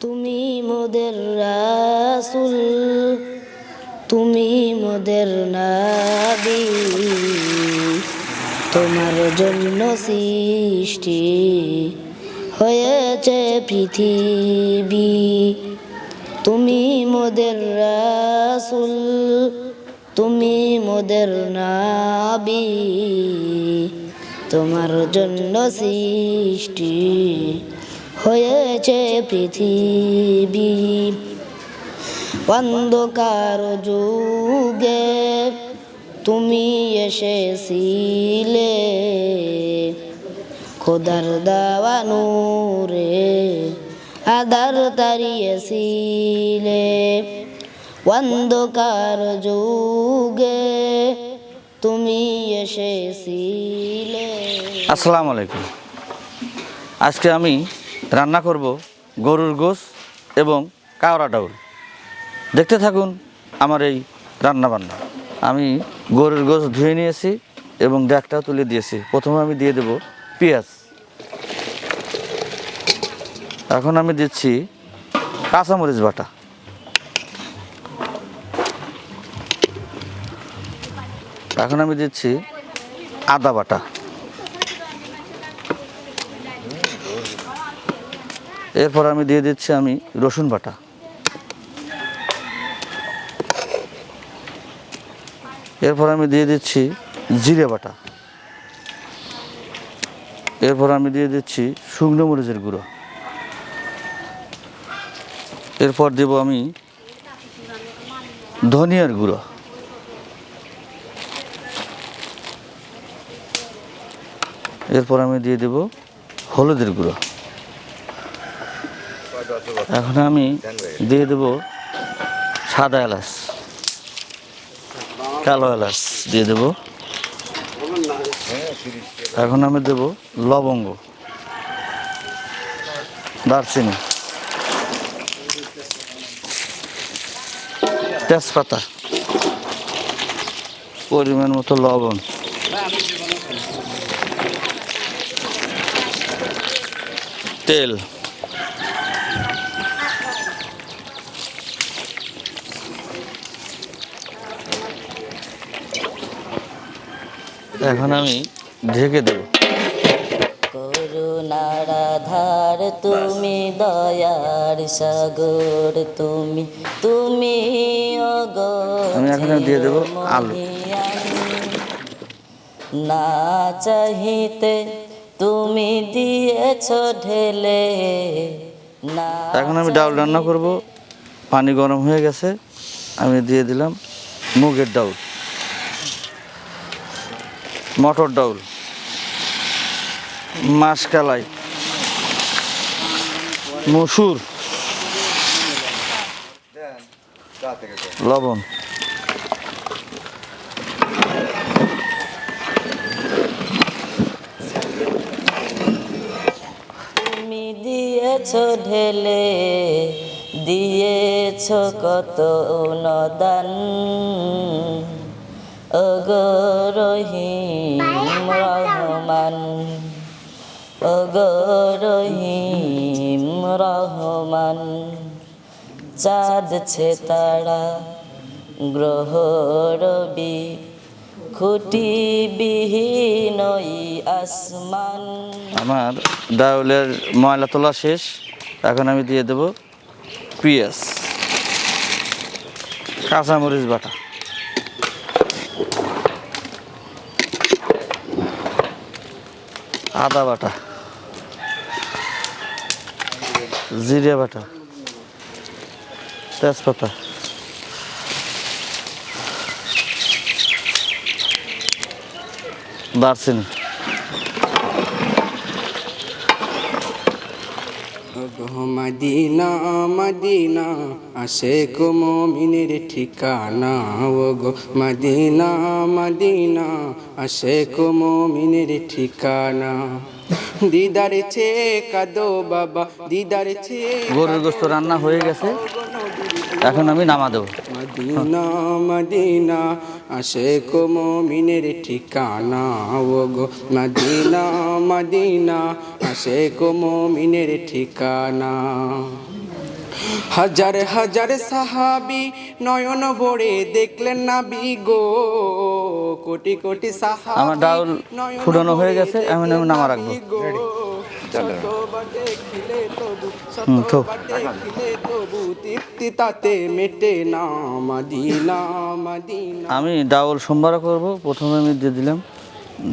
তুমি মোদের রাসুল, তুমি মোদের নাবি। তোমার জন্য সৃষ্টি হয়েছে পৃথিবী। তুমি মোদের রাসুল, তুমি মোদের নাবি। তোমার জন্য সৃষ্টি হয়েছে পৃথিবী। অন্ধকার যুগে তুমি এসেছিলে। খোদার দাওয়া নূরে আদার তারিয়েছিলে অন্ধকার যুগে তুমি এসেছিলে। আসসালামু আলাইকুম। আজকে আমি রান্না করব গরুর গোশ এবং কাওড়া ডাউল। দেখতে থাকুন আমার এই রান্না বান্না আমি গরুর গোশ ধুয়ে নিয়েছি এবং ড্যাকটাও তুলে দিয়েছি। প্রথমে আমি দিয়ে দেব পেঁয়াজ। এখন আমি দিচ্ছি কাঁচামরিচ বাটা। এখন আমি দিচ্ছি আদা বাটা। এরপর আমি দিয়ে দিচ্ছি আমি রসুন বাটা। এরপর আমি দিয়ে দিচ্ছি জিরে বাটা। এরপর আমি দিয়ে দিচ্ছি শুকনো মরিচের গুঁড়ো। এরপর দেব আমি ধনিয়ার গুঁড়ো। এরপর আমি দিয়ে দেব হলুদের গুঁড়ো। এখন আমি দিয়ে দেব সাদা এলাচ, কালো এলাচ দিয়ে দেব। এখন আমি দেব লবঙ্গ, দারচিনি, তেজপাতা, পরিমাণ মতো লবণ। তেল। এখন আমি ঢেকে দেব। করুণার আধার তুমি দয়ার সাগর তুমি তুমি আমি এখন দিয়ে দেব আলু। না চাহিতে তুমি দিয়েছ ঢেলে না এখন আমি ডাউল রান্না করব। পানি গরম হয়ে গেছে আমি দিয়ে দিলাম মুগের ডাউল। মটর ডাউল। মাসকালাই মসুর। লবণ। তুমি দিয়েছ ঢেলে দিয়েছ কত অনুদান অগরহিম রহমান অগরহিম রহমান চাঁদ ছে তারা গ্রহ রবি খুঁটি বিহীন আসমান আমার ডাউলের ময়লা তোলা শেষ। এখন আমি দিয়ে দেব পেঁয়াজ। কাঁচামরিচ বাটা। আদা বাটা। জিরে বাটা। তেজপাতা। দারচিনি। ওগো মদিনা মদিনা। আসে কো মমিনের ঠিকানা ওগো মদিনা মদিনা। আসে কো মমিনের ঠিকানা। দিদার ছে কাদো বাবা দিদার ছে গরুর গোস্ত রান্না হয়ে গেছে। এখন আমি নামা দেবো মদিনা মদিনা। আসে কো মমিনের ঠিকানা ওগো মদিনা মদিনা। আসে কো মমিনের ঠিকানা। হাজার হাজার সাহাবি নয়ন ভরে দেখলেন না বিগো কোটি কোটি সাহাবি আমার ডাউল ফুটানো হয়ে গেছে, এমন দেখলেন নামা না রাখব। হুম, তৃপ্তি তাতে মেটে না মদিনা মদিনা। আমি ডাউল সোমবার করব, প্রথমে আমি দিয়ে দিলাম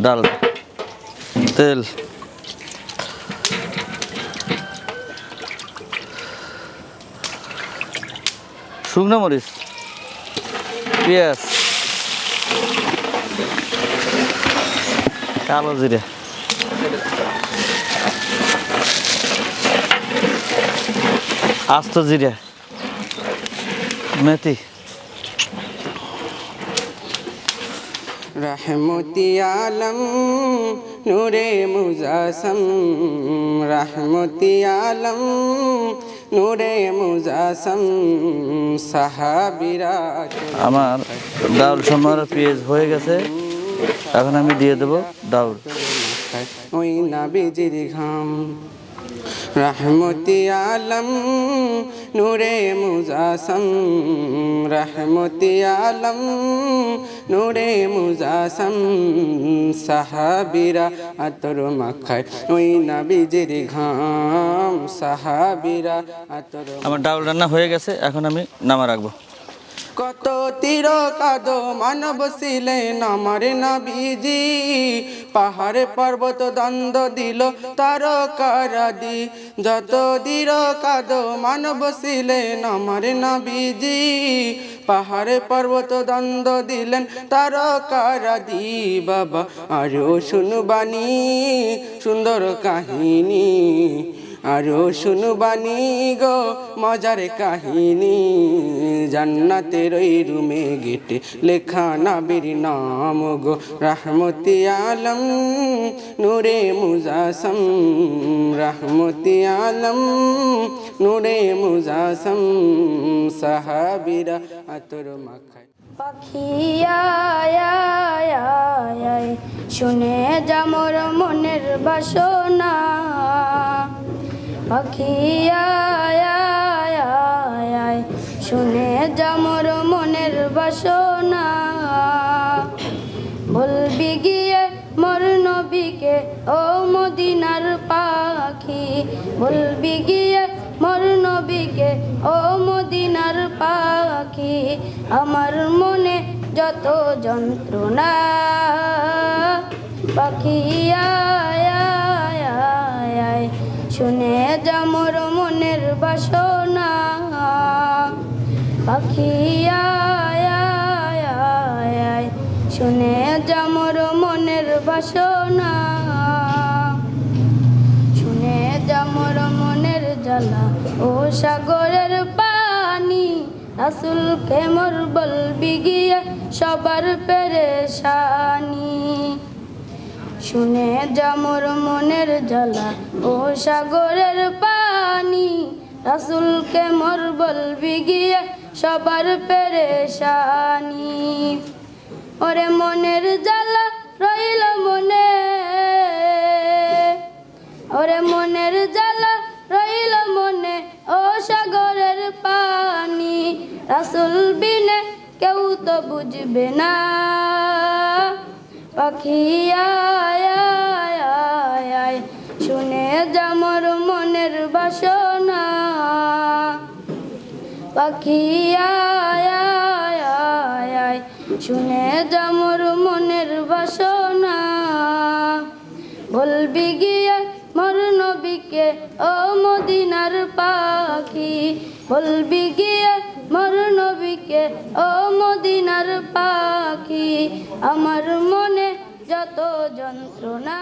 ডাল, তেল। শুকনো মরিচ, পেঁয়াজ, কালো জিরে। আস্ত জিরে। মেথি রহমতি আলম নূরে মুজাসম রহমতি আলম নূরে মুজাসম সাহাবিরা আমার ডাউল সোমবার পেঁয়াজ হয়ে গেছে। এখন আমি দিয়ে দেবো ডাউল ওই নাবিজির ঘাম। রহমতি আলম, নূরে মুজাসম। রহমতি আলম, নূরে মুজাসম। সাহাবিরা আতর মাখায়, ওই নাবিজির ঘাম। সাহাবিরা আতর আমার ডাউল রান্না হয়ে গেছে, এখন আমি নামা রাখব। কত তীর কাদ মানব ছিলেন আমার নবীজি। পাহাড়ে পর্বত দ্বন্দ্ব দিল তার কারাদি যত দীর কাদ মানব ছিলেন আমার নবীজি। পাহাড়ে পর্বত দ্বন্দ্ব দিলেন তার কারাদি বাবা, আরও শুনবানি, সুন্দর কাহিনী। আরও শুনবানি গো, মজার কাহিনী। জান্নাতের ওই রুমে গেটে লেখা নাবির নাম গো, রাহমতি আলম, নূরে মুজাসম, রাহমতি আলম, নূরে মুজাসম, সাহাবিরা আতর মাখায়। পাখিয়ায় শুনে যামর মনের বাসনা। পাখি আয়, আয়, আয়, আয়, শুনে যামর মনের বাসনা। বলবি গিয়ে মর নবীকে ও মদিনার পাখি। বলবি গিয়ে মর নবীকে ও মদিনার পাখি। আমার মনে যত যন্ত্রণা পাখি আয়, আয়, আয়, আয়, শুনে যামর মনের বাসনা। পাখি শুনে যামর মনের বাসনা। শুনে যামর মনের জ্বালা, ও সাগরের পানি, রাসুলকে মোর বলবি গিয়ে সবার পেরেশানি। শুনে যামর মনের জ্বালা। ও সাগরের পানি, রাসুলকে মোর বলবি গিয়ে সবার পেরেশানি। ওরে মনের জ্বালা রইল মনে। ওরে মনের জ্বালা রইল মনে। ও সাগরের পানি, রাসুল বিনে কেউ তো বুঝবে না। পাখি আয়, শুনে যামর মনের বাসনা। পাখি আয়, শুনে যামর মনের বাসনা। বলবি গিয়ে মর নবীকে ও মদিনার পাখি। বলবি গিয়ে মর নবীকে ও মদিনার পাখি। আমার মনে যত যন্ত্রণা